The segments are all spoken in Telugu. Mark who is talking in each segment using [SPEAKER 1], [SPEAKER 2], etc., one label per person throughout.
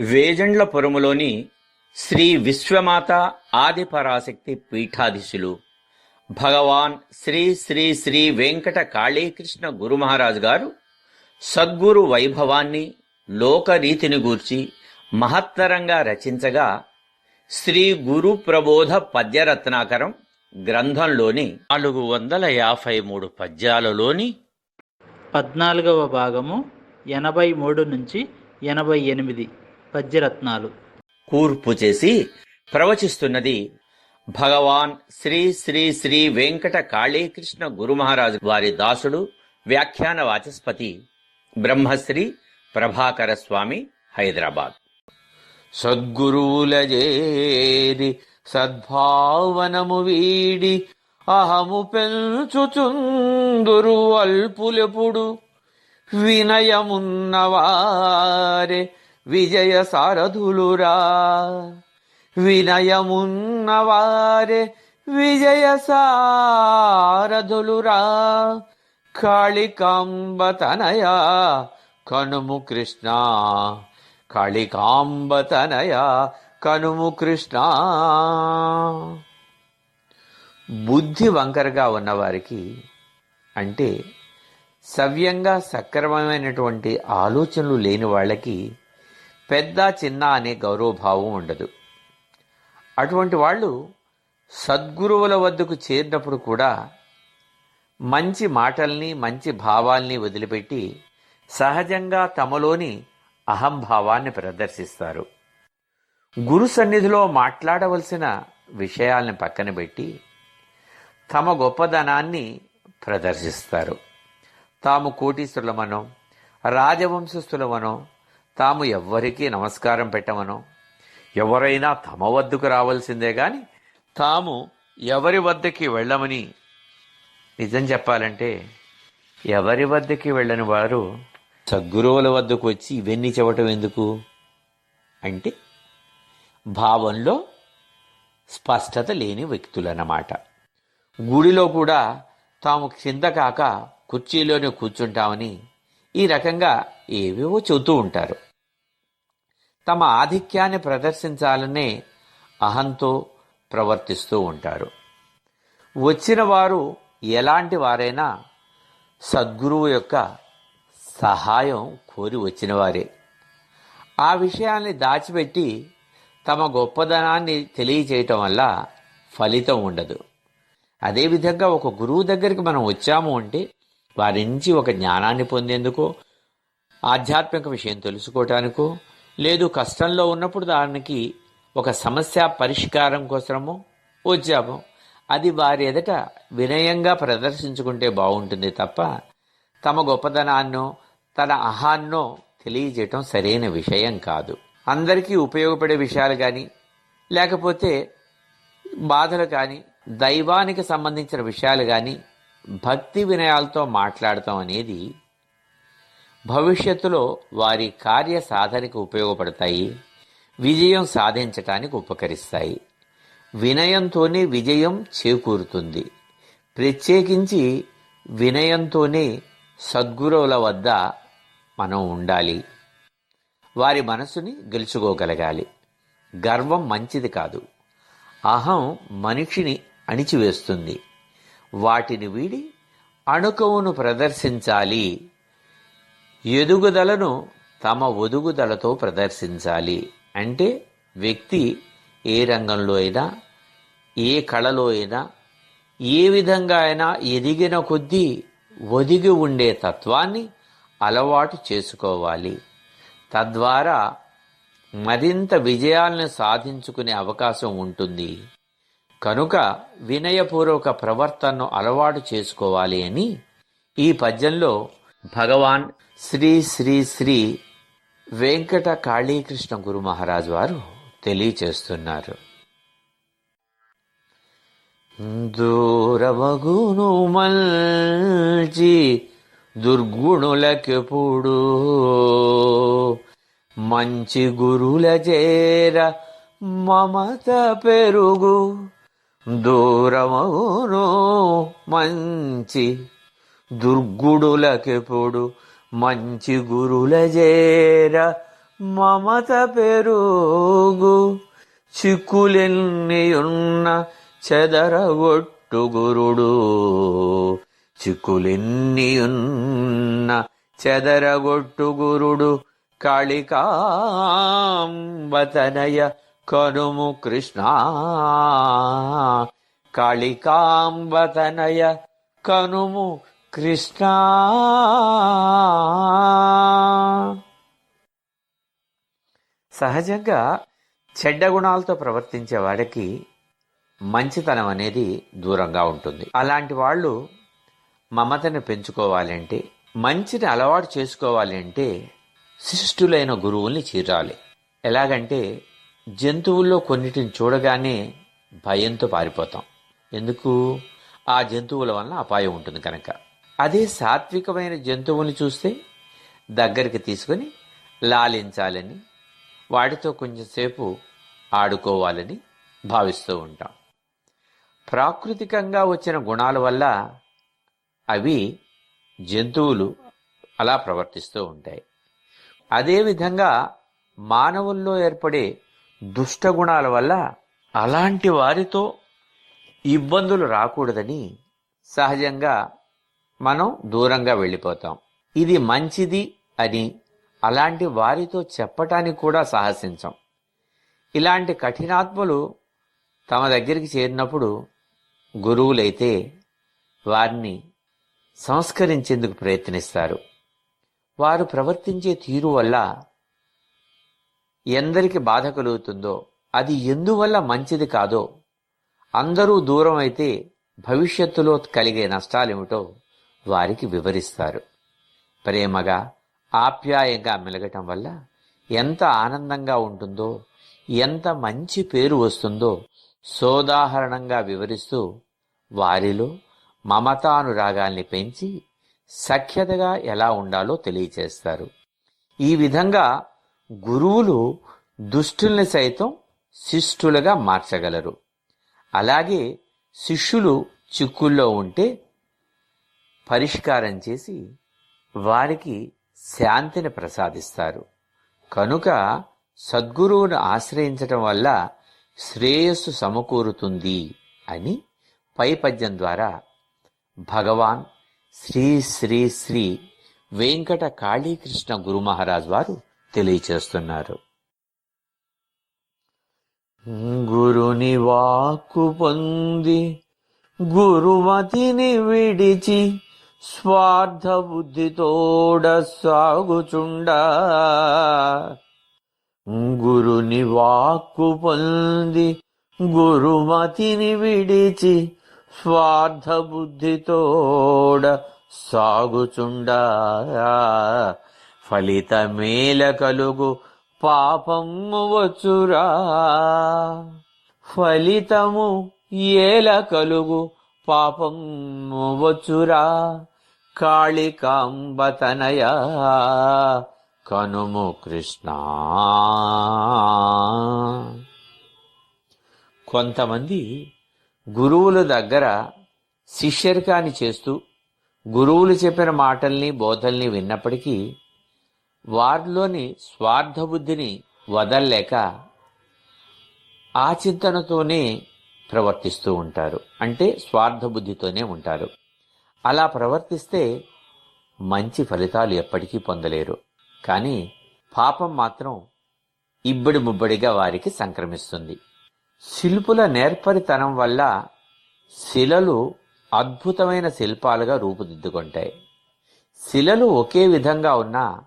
[SPEAKER 1] వేజండ్లపురములోని శ్రీ విశ్వమాత ఆదిపరాశక్తి పీఠాధీశులు భగవాన్ శ్రీ శ్రీ శ్రీ వెంకట కాళీకృష్ణ గురు మహారాజు గారు సద్గురు వైభవాన్ని లోకరీతిని గూర్చి మహత్తరంగా రచించగా శ్రీ గురు ప్రబోధ పద్యరత్నాకరం గ్రంథంలోని నాలుగు వందల యాభై మూడు పద్యాలలోని
[SPEAKER 2] పద్నాలుగవ భాగము ఎనభై మూడు నుంచి ఎనభై ఎనిమిది. పద్యరత్నాలు.
[SPEAKER 1] కూర్పు చేసి ప్రవచిస్తున్నది భగవాన్ శ్రీ శ్రీ శ్రీ వెంకట కాళీకృష్ణ గురు మహారాజు వారి దాసుడు వ్యాఖ్యాన వాచస్పతి బ్రహ్మశ్రీ ప్రభాకర స్వామి హైదరాబాద్. సద్గురువుల చేరి సద్భావనము వీడి అహము పెంచుచుందురు అల్పులెప్పుడు వినయమున్నవారే విజయ సారథులురా. వినయమున్నవారే విజయ సారథులురా. కాళికాంబతనయా కనుము కృష్ణ. కాళికాంబతనయా కనుము కృష్ణ. బుద్ధి వంకరగా ఉన్నవారికి అంటే సవ్యంగా సక్రమమైనటువంటి ఆలోచనలు లేని వాళ్ళకి పెద్ద చిన్న అనే గౌరవభావం ఉండదు. అటువంటి వాళ్ళు సద్గురువుల వద్దకు చేరినప్పుడు కూడా మంచి మాటల్ని మంచి భావాల్ని వదిలిపెట్టి సహజంగా తమలోని అహంభావాన్ని ప్రదర్శిస్తారు. గురు సన్నిధిలో మాట్లాడవలసిన విషయాల్ని పక్కన పెట్టి తమ గొప్పదనాన్ని ప్రదర్శిస్తారు. తాము కోటీశ్వరులమనో రాజవంశస్థులమనో తాము ఎవ్వరికీ నమస్కారం పెట్టమనో. ఎవరైనా తమ వద్దకు రావాల్సిందే గాని తాము ఎవరి వద్దకి వెళ్ళమని నిజం చెప్పాలంటే ఎవరి వద్దకి వెళ్ళని వారు సద్గురువుల వద్దకు వచ్చి ఇవన్నీ చెప్పటం ఎందుకు? అంటే భావంలో స్పష్టత లేని వ్యక్తులన్నమాట. గుడిలో కూడా తాము కింద కాక కుర్చీలోనే కూర్చుంటామని ఈ రకంగా ఏవేవో చెబుతూ ఉంటారు. తమ ఆధిక్యాన్ని ప్రదర్శించాలనే అహంతో ప్రవర్తిస్తూ ఉంటారు. వచ్చిన వారు ఎలాంటి వారైనా సద్గురువు యొక్క సహాయం కోరి వచ్చిన వారే. ఆ విషయాన్ని దాచిపెట్టి తమ గొప్పదనాన్ని తెలియచేయటం వల్ల ఫలితం ఉండదు. అదేవిధంగా ఒక గురువు దగ్గరికి మనం వచ్చాము అంటే వారి నుంచి ఒక జ్ఞానాన్ని పొందేందుకో ఆధ్యాత్మిక విషయం తెలుసుకోవటానికో లేదు కష్టంలో ఉన్నప్పుడు దానికి ఒక సమస్య పరిష్కారం కోసమో వచ్చాము అది వారి ఎదుట వినయంగా ప్రదర్శించుకుంటే బాగుంటుంది తప్ప తమ గొప్పదనాన్నో తన అహాన్నో తెలియజేయటం సరైన విషయం కాదు. అందరికీ ఉపయోగపడే విషయాలు కానీ లేకపోతే బాధలు కానీ దైవానికి సంబంధించిన విషయాలు కానీ భక్తి వినయాలతో మాట్లాడటం అనేది భవిష్యత్తులో వారి కార్య సాధనకు ఉపయోగపడతాయి విజయం సాధించటానికి ఉపకరిస్తాయి. వినయంతోనే విజయం చేకూరుతుంది. ప్రత్యేకించి వినయంతోనే సద్గురువుల వద్ద మనం ఉండాలి. వారి మనసుని గెలుచుకోగలగాలి. గర్వం మంచిది కాదు. అహం మనిషిని అణిచివేస్తుంది. వాటిని వీడి అణుకవును ప్రదర్శించాలి. ఎదుగుదలను తమ ఒదుగుదలతో ప్రదర్శించాలి. అంటే వ్యక్తి ఏ రంగంలో అయినా ఏ కళలో అయినా ఏ విధంగా అయినా ఎదిగిన కొద్దీ ఒదిగి ఉండే తత్వాన్ని అలవాటు చేసుకోవాలి. తద్వారా మరింత విజయాలను సాధించుకునే అవకాశం ఉంటుంది. కనుక వినయపూర్వక ప్రవర్తనను అలవాటు చేసుకోవాలి అని ఈ పద్యంలో భగవాన్ శ్రీ శ్రీ శ్రీ వెంకట కాళీకృష్ణ గురు మహారాజు వారు తెలియచేస్తున్నారు. దూరమగును మల్చి దుర్గుణులకెప్పుడు మంచి గురుల చేర మమత పెరుగు దూరమవును మంచి దుర్గుడులకెప్పుడు మంచి గురుల చేర మమత పెరుగు చిక్కులెన్నియున్న చెదరగొట్టు గురుడు చిక్కులెన్నియున్న చెదరగొట్టు గురుడు కాళికాంబతనయ కనుము కృష్ణ. కాళికాంబతనయ కనుము కృష్ణ. సహజంగా చెడ్డ గుణాలతో ప్రవర్తించే వాడికి మంచితనం అనేది దూరంగా ఉంటుంది. అలాంటి వాళ్ళు మమతని పెంచుకోవాలంటే మంచిని అలవాటు చేసుకోవాలంటే శిష్టులైన గురువుల్ని చీరాలి. ఎలాగంటే జంతువుల్లో కొన్నిటిని చూడగానే భయంతో పారిపోతాం. ఎందుకు? ఆ జంతువుల వలన అపాయం ఉంటుంది కనుక. అదే సాత్వికమైన జంతువుని చూస్తే దగ్గరికి తీసుకొని లాలించాలని వాటితో కొంచెంసేపు ఆడుకోవాలని భావిస్తూ ఉంటాం. ప్రాకృతికంగా వచ్చిన గుణాల వల్ల అవి జంతువులు అలా ప్రవర్తిస్తూ ఉంటాయి. అదేవిధంగా మానవుల్లో ఏర్పడే దుష్టగుణాల వల్ల అలాంటి వారితో ఇబ్బందులు రాకూడదని సహజంగా మనం దూరంగా వెళ్ళిపోతాం. ఇది మంచిది అని అలాంటి వారితో చెప్పటానికి కూడా సాహసించం. ఇలాంటి కఠినాత్మలు తమ దగ్గరికి చేరినప్పుడు గురువులైతే వారిని సంస్కరించేందుకు ప్రయత్నిస్తారు. వారు ప్రవర్తించే తీరు వల్ల ఎందరికి బాధ కలుగుతుందో అది ఎందువల్ల మంచిది కాదో అందరూ దూరం అయితే భవిష్యత్తులో కలిగే నష్టాలేమిటో వారికి వివరిస్తారు. ప్రేమగా ఆప్యాయంగా మెలగటం వల్ల ఎంత ఆనందంగా ఉంటుందో ఎంత మంచి పేరు వస్తుందో సోదాహరణంగా వివరిస్తూ వారిలో మమతానురాగాల్ని పెంచి సఖ్యతగా ఎలా ఉండాలో తెలియచేస్తారు. ఈ విధంగా గురువులు దుష్టుల్ని సైతం శిష్టులుగా మార్చగలరు. అలాగే శిష్యులు చిక్కుల్లో ఉంటే పరిష్కారం చేసి వారికి శాంతిని ప్రసాదిస్తారు. కనుక సద్గురువును ఆశ్రయించటం వల్ల శ్రేయస్సు సమకూరుతుంది అని పై పద్యం ద్వారా భగవాన్ శ్రీ శ్రీ శ్రీ వెంకట కాళీకృష్ణ గురు మహారాజ్ వారు తెలియచేస్తున్నారు. గురుని వాక్కు పొంది గురుమతిని విడిచి స్వార్థ బుద్ధితోడ సాగుచుండ. గురుని వాక్కు పొంది గురుమతిని విడిచి స్వార్థ బుద్ధితోడ సాగుచుండా. ఫలితమేల కలుగు పాపము వచ్చురా. ఫలితము ఏల కలుగు పాపము వచ్చురా. కాళికాంబతనయ కనుము కృష్ణ. కొంతమంది గురువుల దగ్గర శిష్యరికాన్ని చేస్తూ గురువులు చెప్పిన మాటల్ని బోధల్ని విన్నప్పటికీ వారిలోని స్వార్థ బుద్ధిని వదల్లేక ఆ చింతనతోనే ప్రవర్తిస్తూ ఉంటారు. అంటే స్వార్థ బుద్ధితోనే ఉంటారు. అలా ప్రవర్తిస్తే మంచి ఫలితాలు ఎప్పటికీ పొందలేరు. కానీ పాపం మాత్రం ఇబ్బడి ముబ్బడిగా వారికి సంక్రమిస్తుంది. శిల్పుల నేర్పరితనం వల్ల శిలలు అద్భుతమైన శిల్పాలుగా రూపుదిద్దుకుంటాయి. శిలలు ఒకే విధంగా ఉన్నా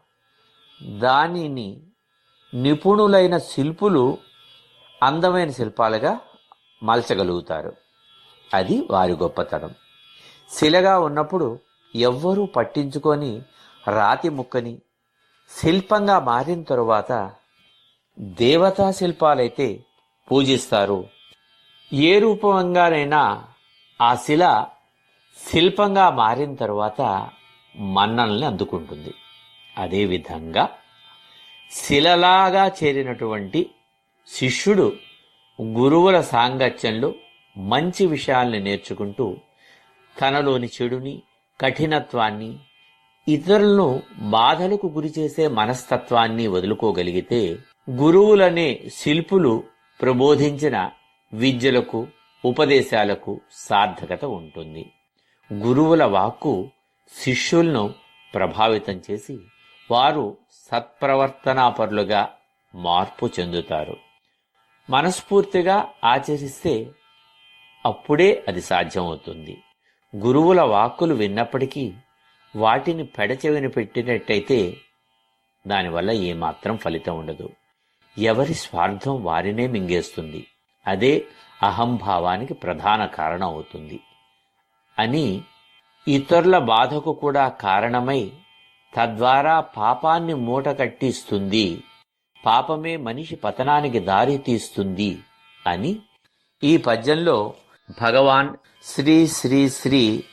[SPEAKER 1] దానిని నిపుణులైన శిల్పులు అందమైన శిల్పాలుగా మలచగలుగుతారు. అది వారి గొప్పతనం. శిలగా ఉన్నప్పుడు ఎవ్వరూ పట్టించుకొని రాతి ముక్కని శిల్పంగా మారిన తరువాత దేవతా శిల్పాలైతే పూజిస్తారు. ఏ రూపంగానైనా ఆ శిల శిల్పంగా మారిన తరువాత మన్నల్ని అందుకుంటుంది. అదేవిధంగా శిలలాగా చేరినటువంటి శిష్యుడు గురువుల సాంగత్యంలో మంచి విషయాల్ని నేర్చుకుంటూ తనలోని చెడుని కఠినత్వాన్ని ఇతరులను బాధలకు గురి చేసే మనస్తత్వాన్ని వదులుకోగలిగితే గురువులనే శిల్పులు ప్రబోధించిన విద్యలకు ఉపదేశాలకు సార్థకత ఉంటుంది. గురువుల వాక్కు శిష్యులను ప్రభావితం చేసి వారు సత్ప్రవర్తనాపరులుగా మార్పు చెందుతారు. మనస్ఫూర్తిగా ఆచరిస్తే అప్పుడే అది సాధ్యమవుతుంది. గురువుల వాక్కులు విన్నప్పటికీ వాటిని పెడచెవిని పెట్టినట్టయితే దానివల్ల ఏమాత్రం ఫలితం ఉండదు. ఎవరి స్వార్థం వారినే మింగేస్తుంది. అదే అహంభావానికి ప్రధాన కారణం అవుతుంది అని ఇతరుల బాధకు కూడా కారణమై తద్వారా పాపాన్ని మూట కట్టిస్తుంది. పాపమే మనిషి పతనానికి దారి తీస్తుంది అని ఈ పద్యంలో భగవాన్ శ్రీ శ్రీ శ్రీ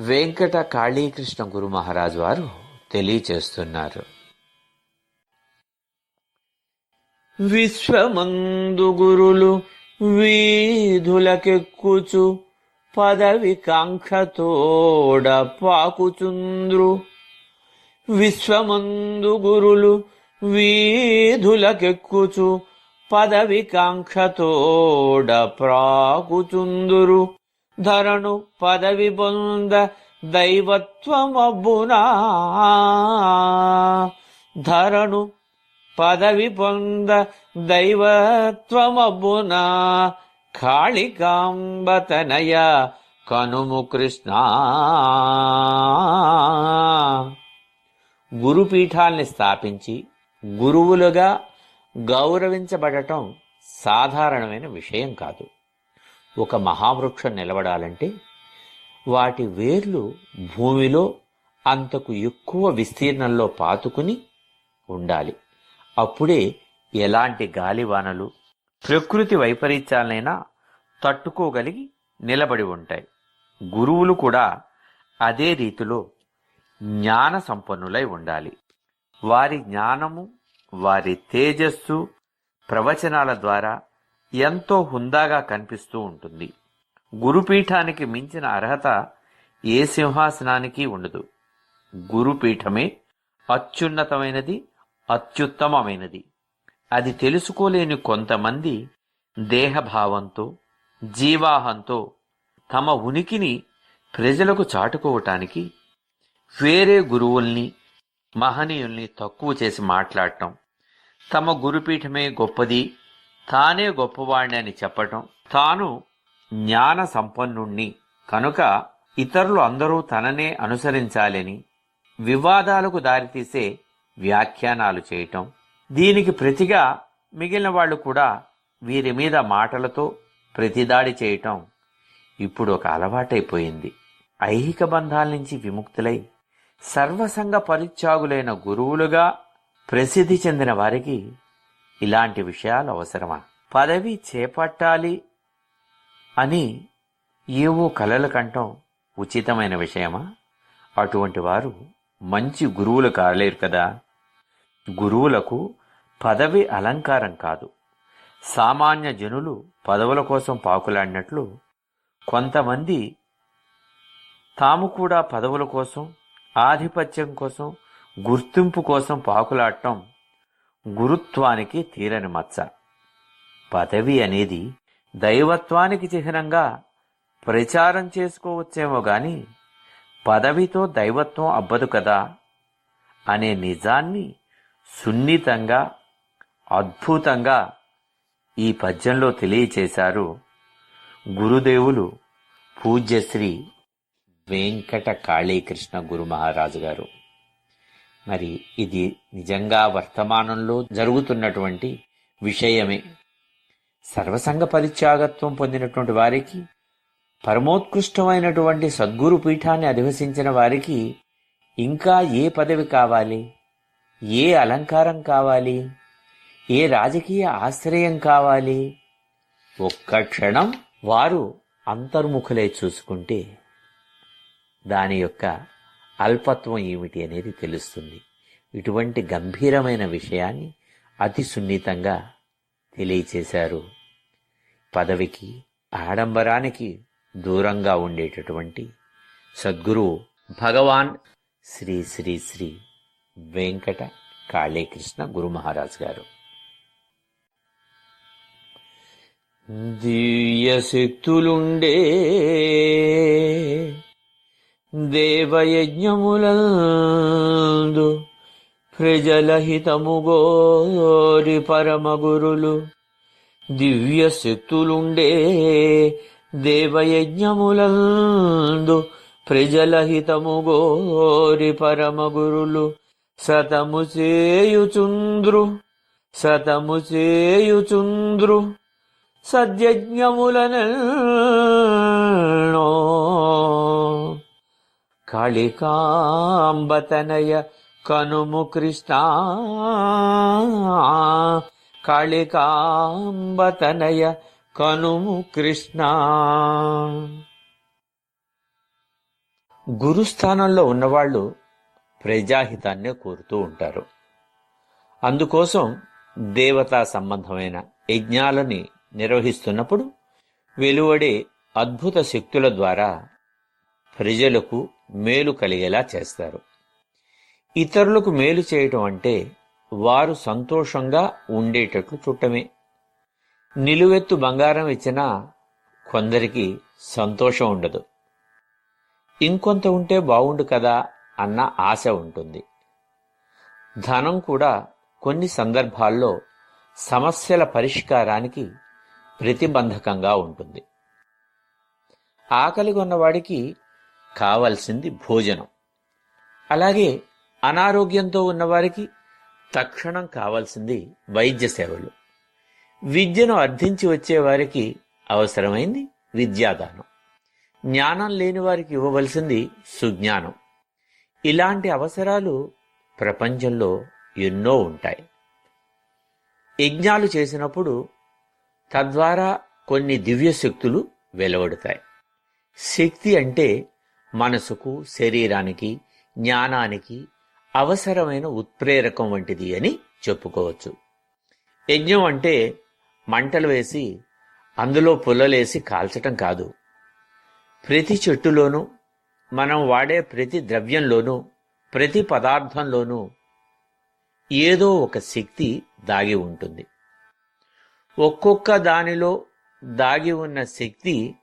[SPEAKER 1] వెంకట కాళీకృష్ణ గురు మహారాజు వారు తెలియచేస్తున్నారు. విశ్వమందు గురులు వీధులకెక్కుచు పదవి కాంక్షతోడ పాకుచుంద్రు. విశ్వమందు గురులు వీధులకెక్కుచు పదవి కాంక్షతోడ ప్రాకుచుందురు. ధరణు పదవి పొంద దైవత్వమబ్బునా. ధరణు పదవి పొంద దైవత్వమబ్బునా. కాళికాంబతనయ కనుము కృష్ణ. గురుపీఠాల్ని స్థాపించి గురువులుగా గౌరవించబడటం సాధారణమైన విషయం కాదు. ఒక మహావృక్షం నిలబడాలంటే వాటి వేర్లు భూమిలో అంతకు ఎక్కువ విస్తీర్ణంలో పాతుకుని ఉండాలి. అప్పుడే ఎలాంటి గాలివానలు ప్రకృతి వైపరీత్యాలనైనా తట్టుకోగలిగి నిలబడి ఉంటాయి. గురువులు కూడా అదే రీతిలో జ్ఞాన సంపన్నులై ఉండాలి. వారి జ్ఞానము వారి తేజస్సు ప్రవచనాల ద్వారా ఎంతో హుందాగా కనిపిస్తూ ఉంటుంది. గురుపీఠానికి మించిన అర్హత ఏ సింహాసనానికి ఉండదు. గురుపీఠమే అత్యున్నతమైనది అత్యుత్తమమైనది. అది తెలుసుకోలేని కొంతమంది దేహభావంతో జీవాహంతో తమ ఉనికిని ప్రజలకు చాటుకోవటానికి వేరే గురువుల్ని మహనీయుల్ని తక్కువ చేసి మాట్లాడటం తమ గురుపీఠమే గొప్పది తానే గొప్పవాణ్ణి అని చెప్పటం తాను జ్ఞాన సంపన్నుణ్ణి. కనుక ఇతరులు అందరూ తననే అనుసరించాలని వివాదాలకు దారితీసే వ్యాఖ్యానాలు చేయటం. దీనికి ప్రతిగా మిగిలిన వాళ్ళు కూడా వీరి మీద మాటలతో ప్రతిదాడి చేయటం. ఇప్పుడు ఒక అలవాటైపోయింది. ఐహిక బంధాల నుంచి విముక్తులై సర్వసంగ పరిత్యాగులైన గురువులుగా ప్రసిద్ధి చెందిన వారికి ఇలాంటి విషయాలు అవసరమా? పదవి చేపట్టాలి అని ఏవో కలలు కంటం ఉచితమైన విషయమా? అటువంటి వారు మంచి గురువులు కాలేరు కదా? గురువులకు పదవి అలంకారం కాదు. సామాన్య జనులు పదవుల కోసం పాకులాడినట్లు కొంతమంది తాము కూడా పదవుల కోసం ఆధిపత్యం కోసం గుర్తింపు కోసం పాకులాడటం గురుత్వానికి తీరని మచ్చ. పదవి అనేది దైవత్వానికి చిహ్నంగా ప్రచారం చేసుకోవచ్చేమో గాని పదవితో దైవత్వం అబ్బదు కదా అనే నిజాన్ని సున్నితంగా అద్భుతంగా ఈ పద్యంలో తెలియచేశారు గురుదేవులు పూజ్యశ్రీ వెంకట కాళీకృష్ణ గురు మహారాజు గారు. మరి ఇది నిజంగా వర్తమానంలో జరుగుతున్నటువంటి విషయమే. సర్వసంగ పరిత్యాగత్వం పొందినటువంటి వారికి పరమోత్కృష్టమైనటువంటి సద్గురు పీఠాన్ని అధివసించిన వారికి ఇంకా ఏ పదవి కావాలి? ఏ అలంకారం కావాలి? ఏ రాజకీయ ఆశ్రయం కావాలి? ఒక్క క్షణం వారు అంతర్ముఖులై చూసుకుంటే దాని యొక్క అల్పత్వం ఏమిటి అనేది తెలుస్తుంది. ఇటువంటి గంభీరమైన విషయాన్ని అతి సున్నితంగా తెలియచేశారు. పదవికి ఆడంబరానికి దూరంగా ఉండేటటువంటి సద్గురు భగవాన్ శ్రీ శ్రీ శ్రీ వెంకట కాళీకృష్ణ గురు మహారాజ్ గారు. దివ్య శక్తులుండే దేవయజ్ఞములందు ప్రజలహితము గోరి పరమగురులు దివ్య శక్తులుండే దేవయజ్ఞములందు ప్రజలహితము గోరి పరమగురులు సతము చేయుచుంద్రు సతము చేయుచుంద్రు. సద్యజ్ఞములనో కాళికాంబతనయ కనుము కృష్ణ. కాళికాంబతనయ కనుము కృష్ణ. గురుస్థానంలో ఉన్నవాళ్ళు ప్రజాహితాన్నే కోరుతూ ఉంటారు. అందుకోసం దేవతా సంబంధమైన యజ్ఞాలని నిర్వహిస్తున్నప్పుడు వెలువడే అద్భుత శక్తుల ద్వారా ప్రజలకు మేలు కలిగేలా చేస్తారు. ఇతరులకు మేలు చేయటం అంటే వారు సంతోషంగా ఉండేటట్లు చుట్టమే నిలువెత్తు బంగారం ఇచ్చినా కొందరికి సంతోషం ఉండదు. ఇంకొంత ఉంటే బావుండు కదా అన్న ఆశ ఉంటుంది. ధనం కూడా కొన్ని సందర్భాల్లో సమస్యల పరిష్కారానికి ప్రతిబంధకంగా ఉంటుంది. ఆకలి కొన్నవాడికి కావలసింది భోజనం. అలాగే అనారోగ్యంతో ఉన్నవారికి తక్షణం కావాల్సింది వైద్య సేవలు. విద్యను అర్థించి వచ్చేవారికి అవసరమైంది విద్యాదానం. జ్ఞానం లేని వారికి ఇవ్వవలసింది సుజ్ఞానం. ఇలాంటి అవసరాలు ప్రపంచంలో ఎన్నో ఉంటాయి. యజ్ఞాలు చేసినప్పుడు తద్వారా కొన్ని దివ్య శక్తులు వెలువడతాయి. శక్తి అంటే మనసుకు శరీరానికి జ్ఞానానికి అవసరమైన ఉత్ప్రేరకం వంటిది అని చెప్పుకోవచ్చు. యజ్ఞం అంటే మంటలు వేసి అందులో పుల్లలేసి కాల్చటం కాదు. ప్రతి చెట్టులోనూ మనం వాడే ప్రతి ద్రవ్యంలోనూ ప్రతి పదార్థంలోనూ ఏదో ఒక శక్తి దాగి ఉంటుంది. ఒక్కొక్క దానిలో దాగి ఉన్న శక్తి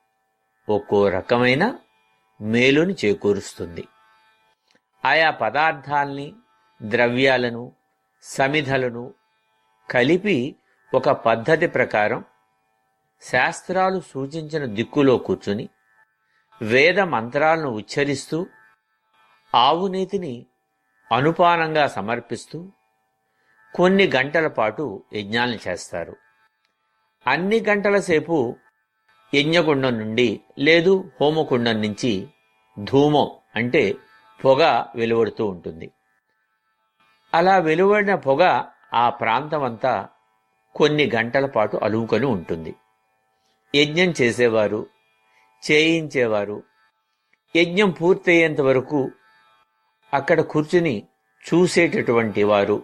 [SPEAKER 1] ఒక్కో రకమైన మేలుని చేకూరుస్తుంది. ఆయా పదార్థాల్ని ద్రవ్యాలను సమిధలను కలిపి ఒక పద్ధతి ప్రకారం శాస్త్రాలు సూచించిన దిక్కులో కూర్చుని వేద మంత్రాలను ఉచ్చరిస్తూ ఆవునీతిని అనుపానంగా సమర్పిస్తూ కొన్ని గంటల పాటు యజ్ఞాలను చేస్తారు. అన్ని గంటల సేపు యజ్ఞకుండం నుండి లేదు హోమకుండం నుంచి ధూమం అంటే పొగ వెలువడుతూ ఉంటుంది. అలా వెలువడిన పొగ ఆ ప్రాంతమంతా కొన్ని గంటల పాటు అలుముకొని ఉంటుంది. యజ్ఞం చేసేవారు చేయించేవారు. యజ్ఞం పూర్తయ్యేంత వరకు అక్కడ కూర్చుని చూసేటటువంటి వారు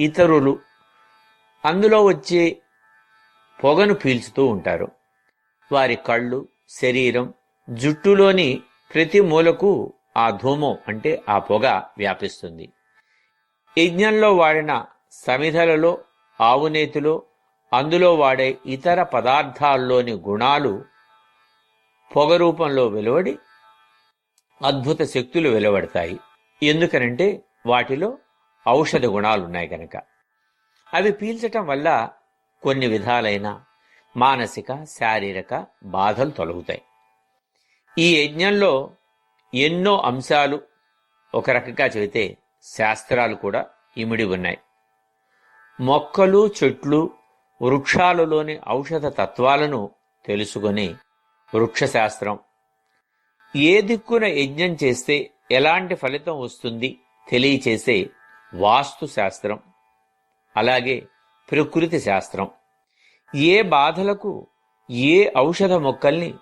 [SPEAKER 1] ఇతరులు. అందులో వచ్చే పొగను పీల్చుతూ ఉంటారు. వారి కళ్ళు శరీరం జుట్టులోని ప్రతి మూలకు ఆ ధూమం అంటే ఆ పొగ వ్యాపిస్తుంది. యజ్ఞంలో వాడిన సమిధలలో ఆవునేతిలో అందులో వాడే ఇతర పదార్థాల్లోని గుణాలు పొగ రూపంలో వెలువడి అద్భుత శక్తులు వెలువడతాయి. ఎందుకనంటే వాటిలో ఔషధ గుణాలున్నాయి కనుక అవి పీల్చటం వల్ల కొన్ని విధాలైన మానసిక శారీరక బాధలు తొలగుతాయి. ఈ యజ్ఞంలో ఎన్నో అంశాలు ఒక రకంగా చెబితే శాస్త్రాలు కూడా ఇమిడి ఉన్నాయి. మొక్కలు చెట్లు వృక్షాలలోని ఔషధ తత్వాలను తెలుసుకొని వృక్షశాస్త్రం ఏ దిక్కున యజ్ఞం చేస్తే ఎలాంటి ఫలితం వస్తుంది తెలియచేసే వాస్తు శాస్త్రం అలాగే ప్రకృతి శాస్త్రం. ఏ బాధలకు ఏ ఔషధ మొక్కల్ని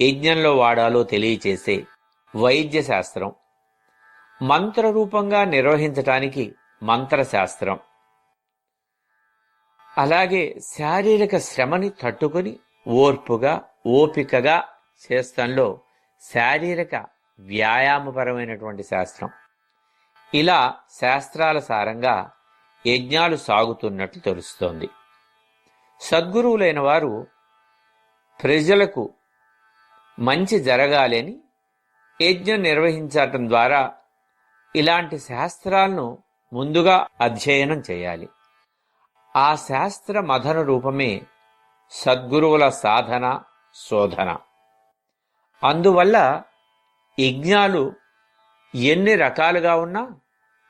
[SPEAKER 1] యజ్ఞంలో వాడాలో తెలియచేసే వైద్య శాస్త్రం మంత్రరూపంగా నిర్వహించటానికి మంత్రశాస్త్రం. అలాగే శారీరక శ్రమని తట్టుకొని ఓర్పుగా ఓపికగా చేస్తంలో శారీరక వ్యాయామపరమైనటువంటి శాస్త్రం. ఇలా శాస్త్రాల సారంగా యజ్ఞాలు సాగుతున్నట్లు తెలుస్తోంది. సద్గురువులైన వారు ప్రజలకు మంచి జరగాలని యజ్ఞం నిర్వహించటం ద్వారా ఇలాంటి శాస్త్రాలను ముందుగా అధ్యయనం చేయాలి. ఆ శాస్త్ర మథన రూపమే సద్గురువుల సాధన శోధన. అందువల్ల యజ్ఞాలు ఎన్ని రకాలుగా ఉన్నా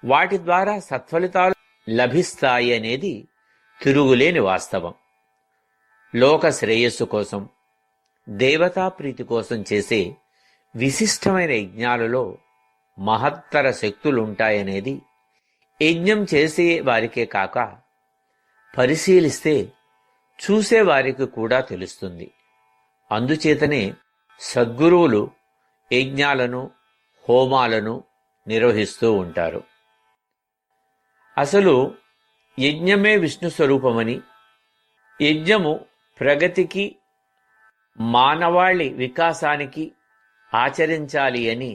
[SPEAKER 1] వాటి ద్వారా సత్ఫలితాలు లభిస్తాయి అనేది తిరుగులేని వాస్తవం. లోక శ్రేయస్సు కోసం దేవతా ప్రీతి కోసం చేసే విశిష్టమైన యజ్ఞాలలో మహత్తర శక్తులుంటాయనేది యజ్ఞం చేసే వారికే కాక పరిశీలిస్తే చూసేవారికి కూడా తెలుస్తుంది. అందుచేతనే సద్గురువులు యజ్ఞాలను హోమాలను నిర్వహిస్తూ ఉంటారు. అసలు యజ్ఞమే విష్ణు స్వరూపమని యజ్ఞము ప్రగతికి మానవాళి వికాసానికి ఆచరించాలి అని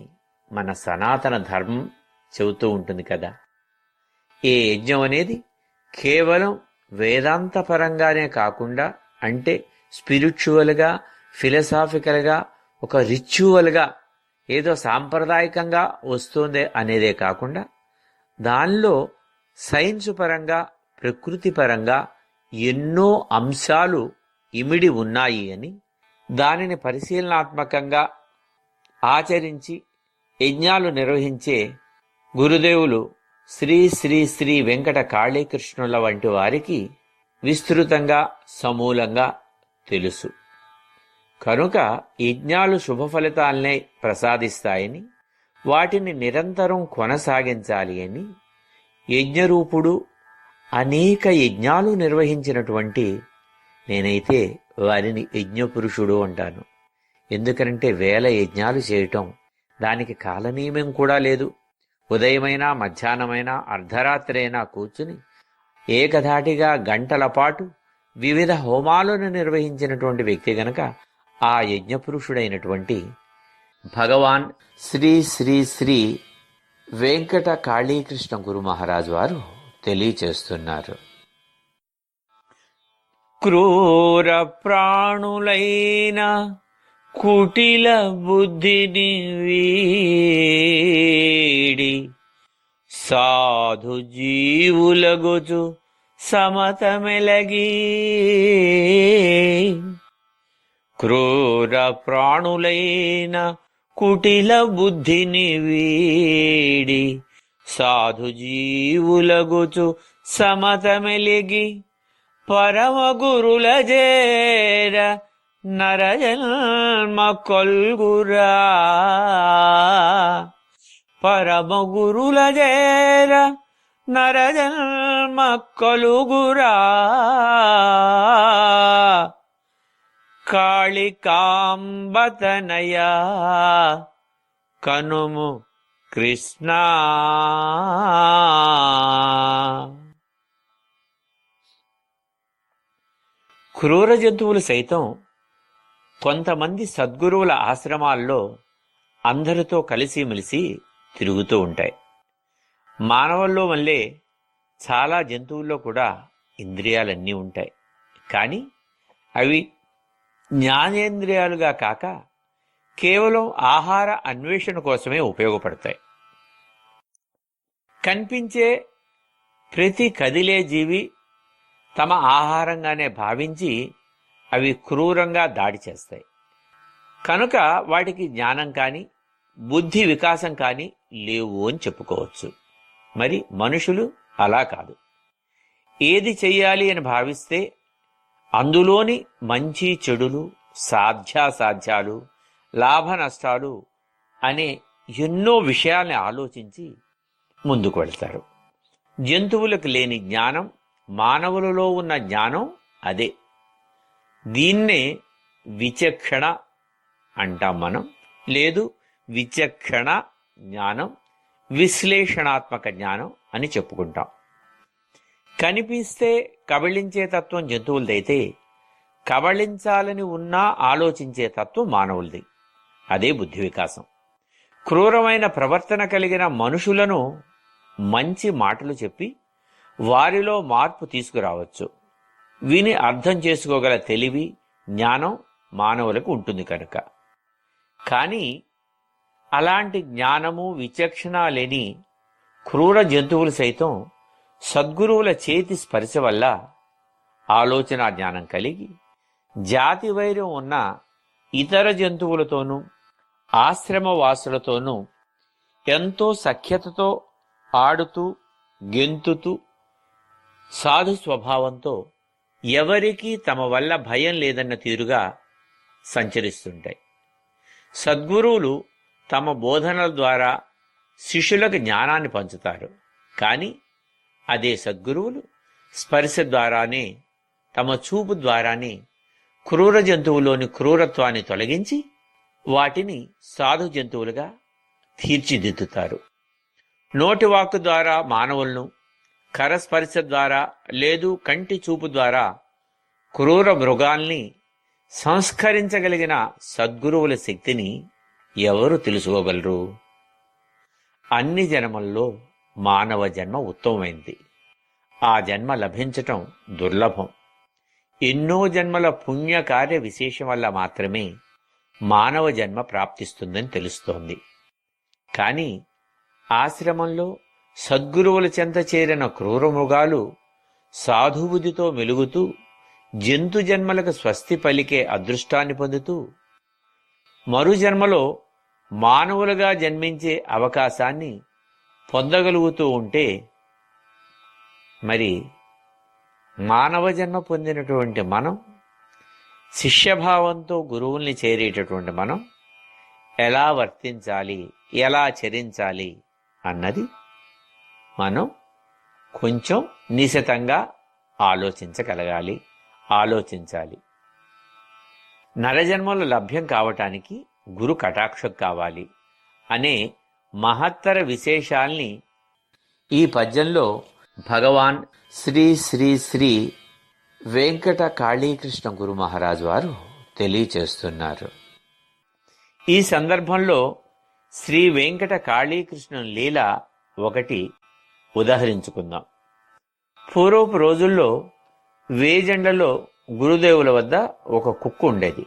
[SPEAKER 1] మన సనాతన ధర్మం చెబుతూ ఉంటుంది కదా. ఈ యజ్ఞం అనేది కేవలం వేదాంతపరంగానే కాకుండా అంటే స్పిరిచువల్గా ఫిలసాఫికల్గా ఒక రిచువల్గా ఏదో సాంప్రదాయకంగా వస్తుంది అనేదే కాకుండా దానిలో సైన్స్ పరంగా ప్రకృతి పరంగా ఎన్నో అంశాలు ఇమిడి ఉన్నాయి అని దానిని పరిశీలనాత్మకంగా ఆచరించి యజ్ఞాలు నిర్వహించే గురుదేవులు శ్రీ శ్రీ శ్రీ వెంకట కాళీకృష్ణుల వంటి వారికి విస్తృతంగా సమూలంగా తెలుసు. కనుక యజ్ఞాలు శుభ ఫలితాలనే ప్రసాదిస్తాయని వాటిని నిరంతరం కొనసాగించాలి అని యజ్ఞరూపుడు అనేక యజ్ఞాలు నిర్వహించినటువంటి నేనైతే వారిని యజ్ఞపురుషుడు అంటాను. ఎందుకంటే వేల యజ్ఞాలు చేయటం దానికి కాలనియమం కూడా లేదు. ఉదయమైనా మధ్యాహ్నమైనా అర్ధరాత్రైనా కూర్చుని ఏకధాటిగా గంటల పాటు వివిధ హోమాలను నిర్వహించినటువంటి వ్యక్తి గనక ఆ యజ్ఞపురుషుడైనటువంటి భగవాన్ శ్రీ శ్రీ శ్రీ వెంకట కాళీకృష్ణ గురు మహారాజు వారు తెలియచేస్తున్నారు. క్రూర ప్రాణులైన కుటిల బుద్ధిని వీడి సాధు జీవులగుచు సమతమెలగి. క్రూర ప్రాణులైన కుటిల బుద్ధిని వీడి సాధు జీవులగుచు సమతమెలిగి. పరమ గురుల జేర నరజన్మ కొల్గురా. పరమ గురుల జేర నరజన్మ కొలుగురా. కాళికాంబతనయ కనుము కృష్ణ. క్రూర జంతువులు సైతం కొంతమంది సద్గురువుల ఆశ్రమాల్లో అందరితో కలిసిమెలిసి తిరుగుతూ ఉంటాయి. మానవుల్లో వల్లే చాలా జంతువుల్లో కూడా ఇంద్రియాలన్నీ ఉంటాయి. కానీ అవి జ్ఞానేంద్రియాలుగా కాక కేవలం ఆహార అన్వేషణ కోసమే ఉపయోగపడతాయి. కనిపించే ప్రతి కదిలే జీవి తమ ఆహారంగానే భావించి అవి క్రూరంగా దాడి చేస్తాయి. కనుక వాటికి జ్ఞానం కానీ బుద్ధి వికాసం కానీ లేవు అని చెప్పుకోవచ్చు. మరి మనుషులు అలా కాదు. ఏది చెయ్యాలి అని భావిస్తే అందులోని మంచి చెడులు సాధ్యాసాధ్యాలు లాభ నష్టాలు అనే ఎన్నో విషయాల్ని ఆలోచించి ముందుకు వెళ్తారు. జంతువులకు లేని జ్ఞానం మానవులలో ఉన్న జ్ఞానం అదే. దీన్నే విచక్షణ అంటాం మనం. లేదు విచక్షణ జ్ఞానం విశ్లేషణాత్మక జ్ఞానం అని చెప్పుకుంటాం. కనిపిస్తే కబళించే తత్వం జంతువులదైతే కబళించాలని ఉన్నా ఆలోచించే తత్వం మానవులది. అదే బుద్ధి వికాసం. క్రూరమైన ప్రవర్తన కలిగిన మనుషులను మంచి మాటలు చెప్పి వారిలో మార్పు తీసుకురావచ్చు. విని అర్థం చేసుకోగల తెలివి జ్ఞానం మానవులకు ఉంటుంది కనుక. కానీ అలాంటి జ్ఞానము విచక్షణ లేని క్రూర జంతువులు సైతం సద్గురువుల చేతి స్పర్శ వల్ల ఆలోచన జ్ఞానం కలిగి జాతి వైరం ఉన్న ఇతర జంతువులతోనూ ఆశ్రమవాసులతోనూ ఎంతో సఖ్యతతో ఆడుతూ గెంతుతూ సాధు స్వభావంతో ఎవరికీ తమ వల్ల భయం లేదన్న తీరుగా సంచరిస్తుంటాయి. సద్గురువులు తమ బోధనల ద్వారా శిష్యులకు జ్ఞానాన్ని పంచుతారు. కానీ అదే సద్గురువులు స్పర్శ ద్వారానే తమ చూపు ద్వారానే క్రూర జంతువులోని క్రూరత్వాన్ని తొలగించి వాటిని సాధు జంతువులుగా తీర్చిదిద్దుతారు. నోటి వాక్కు ద్వారా మానవులను కరస్పర్శ ద్వారా లేదు కంటి చూపు ద్వారా క్రూర మృగాల్ని సంస్కరించగలిగిన సద్గురువుల శక్తిని ఎవరు తెలుసుకోగలరు? అన్ని జన్మల్లో మానవ జన్మ ఉత్తమమైంది. ఆ జన్మ లభించటం దుర్లభం. ఎన్నో జన్మల పుణ్యకార్య విశేషం వల్ల మాత్రమే మానవ జన్మ ప్రాప్తిస్తుందని తెలుస్తోంది. కానీ ఆశ్రమంలో సద్గురువుల చెంత చేరిన క్రూర మృగాలు సాధుబుద్ధితో మెలుగుతూ జంతు జన్మలకు స్వస్తి పలికే అదృష్టాన్ని పొందుతూ మరు జన్మలో మానవులుగా జన్మించే అవకాశాన్ని పొందగలుగుతూ ఉంటే మరి మానవ జన్మ పొందినటువంటి మనం శిష్యభావంతో గురువుల్ని చేరేటటువంటి మనం ఎలా వర్తించాలి ఎలా చరించాలి అన్నది మనం కొంచెం నిశితంగా ఆలోచించగలగాలి ఆలోచించాలి. నరజన్మలు లభ్యం కావటానికి గురు కటాక్షం కావాలి అనే మహత్తర విశేషాల్ని ఈ పద్యంలో భగవాన్ శ్రీ శ్రీ శ్రీ వెంకట కాళీకృష్ణ గురు మహారాజు వారు తెలియచేస్తున్నారు. ఈ సందర్భంలో శ్రీ వెంకట కాళీకృష్ణ లీల ఒకటి ఉదాహరించుకుందాం. పూర్వపు రోజుల్లో వేజెండలో గురుదేవుల వద్ద ఒక కుక్క ఉండేది.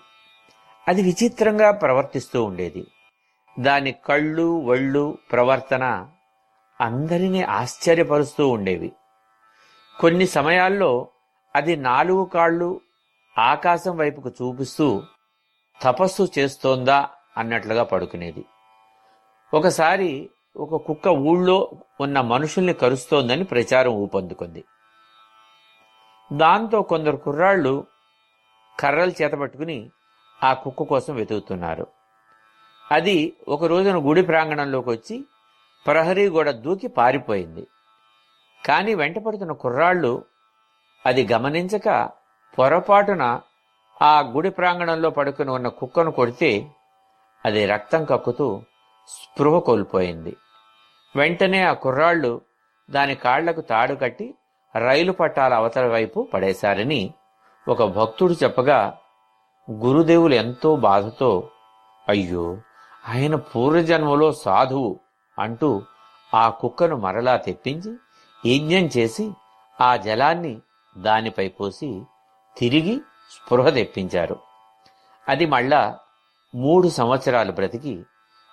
[SPEAKER 1] అది విచిత్రంగా ప్రవర్తిస్తూ ఉండేది. దాని కళ్ళు ఒళ్ళు ప్రవర్తన అందరినీ ఆశ్చర్యపరుస్తూ ఉండేవి. కొన్ని సమయాల్లో అది నాలుగు కాళ్ళు ఆకాశం వైపుకు చూపిస్తూ తపస్సు చేస్తోందా అన్నట్లుగా పడుకునేది. ఒకసారి ఒక కుక్క ఊళ్ళో ఉన్న మనుషుల్ని కరుస్తోందని ప్రచారం ఊపందుకుంది. దాంతో కొందరు కుర్రాళ్ళు కర్రలు చేతపట్టుకుని ఆ కుక్క కోసం వెతుకుతున్నారు. అది ఒక రోజున గుడి ప్రాంగణంలోకి వచ్చి ప్రహరీ గోడ దూకి పారిపోయింది. కానీ వెంటపడుతున్న కుర్రాళ్ళు అది గమనించక పొరపాటున ఆ గుడి ప్రాంగణంలో పడుకుని ఉన్న కుక్కను కొడితే అది రక్తం కక్కుతూ స్పృహ కోల్పోయింది. వెంటనే ఆ కుర్రాళ్ళు దాని కాళ్ళకు తాడు కట్టి రైలు పట్టాల అవతల వైపు పడేశారని ఒక భక్తుడు చెప్పగా గురుదేవులు ఎంతో బాధతో అయ్యో ఆయన పూర్వజన్మలో సాధువు అంటూ ఆ కుక్కను మరలా తెప్పించి యజ్ఞం చేసి ఆ జలాన్ని దానిపై పోసి తిరిగి స్పృహ తెప్పించారు. అది మళ్ళా మూడు సంవత్సరాలు బ్రతికి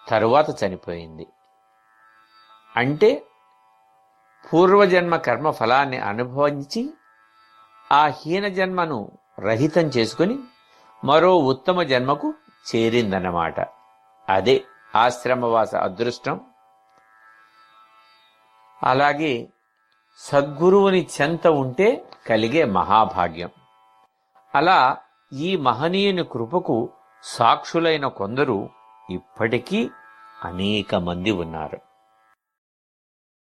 [SPEAKER 1] తరువాత చనిపోయింది. అంటే పూర్వజన్మ కర్మ ఫలాన్ని అనుభవించి ఆ హీన జన్మను రహితం చేసుకుని మరో ఉత్తమ జన్మకు చేరిందన్నమాట. అదే ఆశ్రమవాస అదృష్టం. అలాగే సద్గురువుని చెంత ఉంటే కలిగే మహాభాగ్యం. అలా ఈ మహనీయుని కృపకు సాక్షులైన కొందరు ఇప్పటికీ అనేక మంది ఉన్నారు.